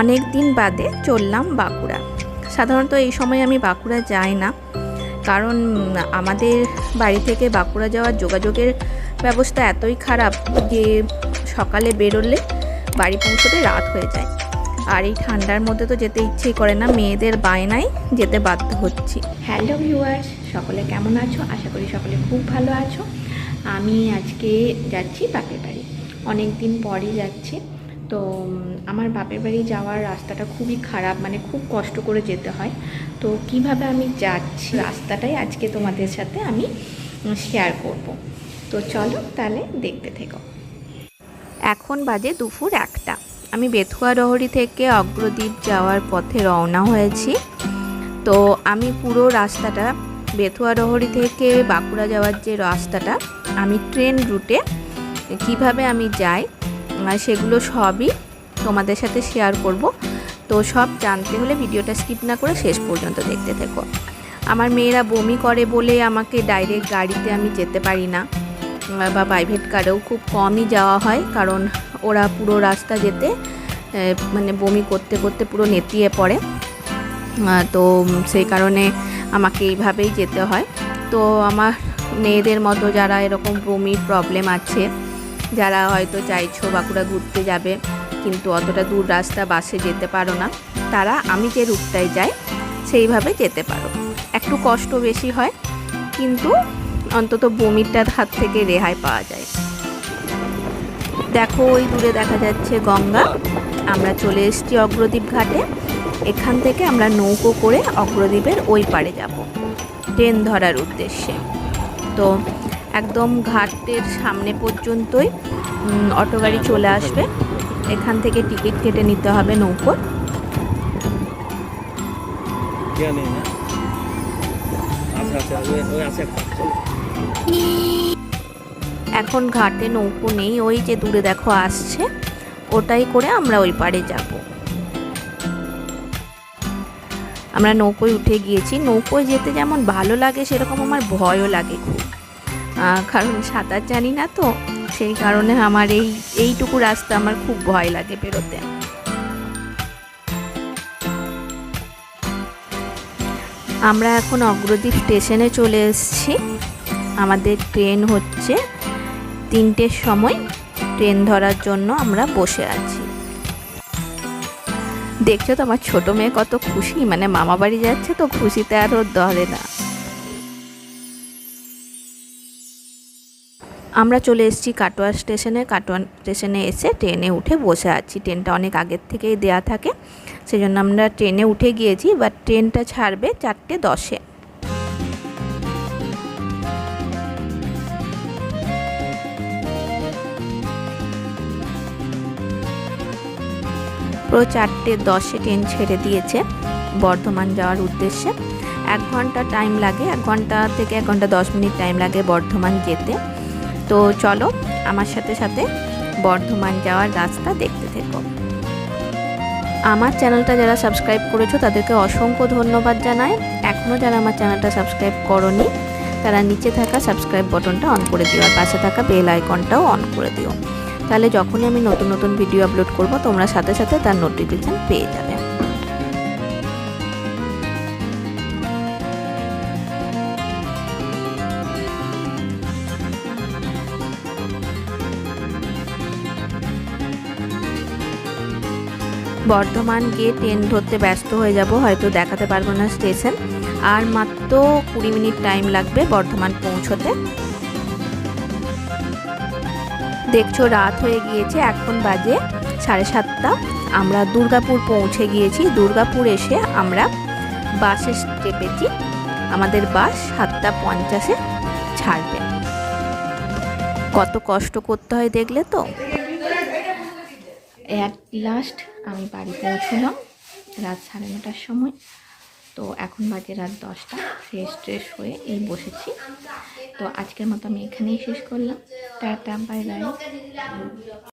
অনেক দিন বাদে চললাম বাঁকুড়া। সাধারণত এই সময় আমি বাঁকুড়া যাই না, কারণ আমাদের বাড়ি থেকে বাঁকুড়া যাওয়ার যোগাযোগের ব্যবস্থা এতই খারাপ যে সকালে বেরোলে বাড়ি পৌঁছতে রাত হয়ে যায়। আর এই ঠান্ডার মধ্যে তো যেতে ইচ্ছেই করে না, মেয়েদের বায়নায় যেতে বাধ্য হচ্ছি। হ্যালো ভিউয়ার্স, সকলে কেমন আছো? আশা করি সকলে খুব ভালো আছো। আমি আজকে যাচ্ছি বাপের বাড়ি। অনেক দিন পরই যাচ্ছি। তো আমার বাপের বাড়ি যাওয়ার রাস্তাটা খুবই খারাপ মানে খুব কষ্ট করে যেতে হয়। তো কীভাবে আমি যাচ্ছি রাস্তাটাই আজকে তোমাদের সাথে আমি শেয়ার করব। তো চলো তাহলে দেখতে থেকো। এখন বাজে দুপুর একটা। আমি বেথুয়া রহরি থেকে অগ্রদ্বীপ যাওয়ার পথে রওনা হয়েছি। তো আমি পুরো রাস্তাটা, বেথুয়া রহরি থেকে বাঁকুড়া যাওয়ার যে রাস্তাটা, আমি ট্রেন রুটে কীভাবে আমি যাই সেগুলো সবই তোমাদের সাথে শেয়ার করব। তো সব জানতে হলে ভিডিওটা স্কিপ না করে শেষ পর্যন্ত দেখতে থেকো। আমার মেয়েরা বমি করে বলে আমাকে ডাইরেক্ট গাড়িতে আমি যেতে পারি না। বা প্রাইভেট কারেও খুব কমই যাওয়া হয়, কারণ ওরা পুরো রাস্তা যেতে মানে বমি করতে করতে পুরো নেতিয়ে পড়ে। তো সেই কারণে আমাকে এইভাবেই যেতে হয়। তো আমার মেয়েদের মতো যারা এরকম বমির প্রবলেম আছে যারা হয়তো চাইছো বাঁকুড়া ঘুরতে যাবে, কিন্তু অতটা দূর রাস্তা বাসে যেতে পারো না, তারা আমি যে রুটটায় যাই, সেইভাবে যেতে পারো। একটু কষ্ট বেশি হয়, কিন্তু অন্তত বমিটার হাত থেকে রেহাই পাওয়া যায়। দেখো, ওই দূরে দেখা যাচ্ছে গঙ্গা। আমরা চলে এসেছি অগ্রদ্বীপ ঘাটে। এখান থেকে আমরা নৌকো করে অগ্রদ্বীপের ওই পারে যাব, ট্রেন ধরার উদ্দেশ্যে। তো একদম ঘাটের সামনে পর্যন্তই অটো গাড়ি চলে আসবে। এখান থেকে টিকিট কেটে নিতে হবে নৌকোর এখন ঘাটে নৌকো নেই ওই যে দূরে দেখো আসছে। ওটাই করে আমরা ওই পারে যাব। আমরা নৌকোয় উঠে গিয়েছি। নৌকোয় যেতে যেমন ভালো লাগে সেরকম আমার ভয়ও লাগে খুব। কারণ সাঁতার জানি না তো, সেই কারণে আমার এই, এইটুকু রাস্তা আমার খুব ভয় লাগে বেরোতে। আমরা এখন অগ্রদ্বীপ স্টেশনে চলে এসেছি। আমাদের ট্রেন হচ্ছে তিনটের সময়। ট্রেন ধরার জন্য আমরা বসে আছি। দেখছ তো আমার ছোট মেয়ে কত খুশি মানে মামা বাড়ি যাচ্ছে তো খুশিতে আর ধরে না। আমরা চলে এসেছি কাটোয়া স্টেশনে। কাটোয়া স্টেশনে এসে ট্রেনে উঠে বসে আছি। ট্রেনটা অনেক আগের থেকেই দেয়া থাকে, সেজন্য আমরা ট্রেনে উঠে গিয়েছি বাট ট্রেনটা ছাড়বে চারটে দশে। পুরো চারটে দশে ট্রেন ছেড়ে দিয়েছে বর্ধমান যাওয়ার উদ্দেশ্যে। এক ঘণ্টা টাইম লাগে, এক ঘণ্টা থেকে এক ঘণ্টা দশ মিনিট টাইম লাগে বর্ধমান যেতে। তো চলো আমার সাথে সাথে বর্ধমান যাওয়ার রাস্তা দেখতে থেকো। আমার চ্যানেলটা যারা সাবস্ক্রাইব করেছ, তাদেরকে অসংখ্য ধন্যবাদ জানাই। এখনও যারা আমার চ্যানেলটা সাবস্ক্রাইব করনি, তারা নিচে থাকা সাবস্ক্রাইব বাটনটা অন করে দিও আর পাশে থাকা বেল আইকনটাও অন করে দিও। তাহলে যখনই আমি নতুন নতুন ভিডিও আপলোড করব, তোমরা সাথে সাথে তার নোটিফিকেশান পেয়ে যাবে। বর্ধমান গিয়ে ট্রেন ধরতে ব্যস্ত হয়ে যাব, হয়তো দেখাতে পারব না স্টেশন আর মাত্র কুড়ি মিনিট টাইম লাগবে বর্ধমান পৌঁছতে। দেখছ রাত হয়ে গিয়েছে, এখন বাজে সাড়ে সাতটা। আমরা দুর্গাপুর পৌঁছে গিয়েছি। দুর্গাপুর এসে আমরা বাসে চেপেছি। আমাদের বাস সাতটা পঞ্চাশে ছাড়বে। কত কষ্ট করতে হয় দেখলে তো? এক লাস্ট আমি বাড়ি পৌঁছলাম, রাত সাড়ে নটার সময়। তো এখন বাজে রাত দশটা ফ্রেশ ট্রেশ হয়ে এই বসেছি। তো আজকের মতো আমি এখানেই শেষ করলাম। Tata bye bye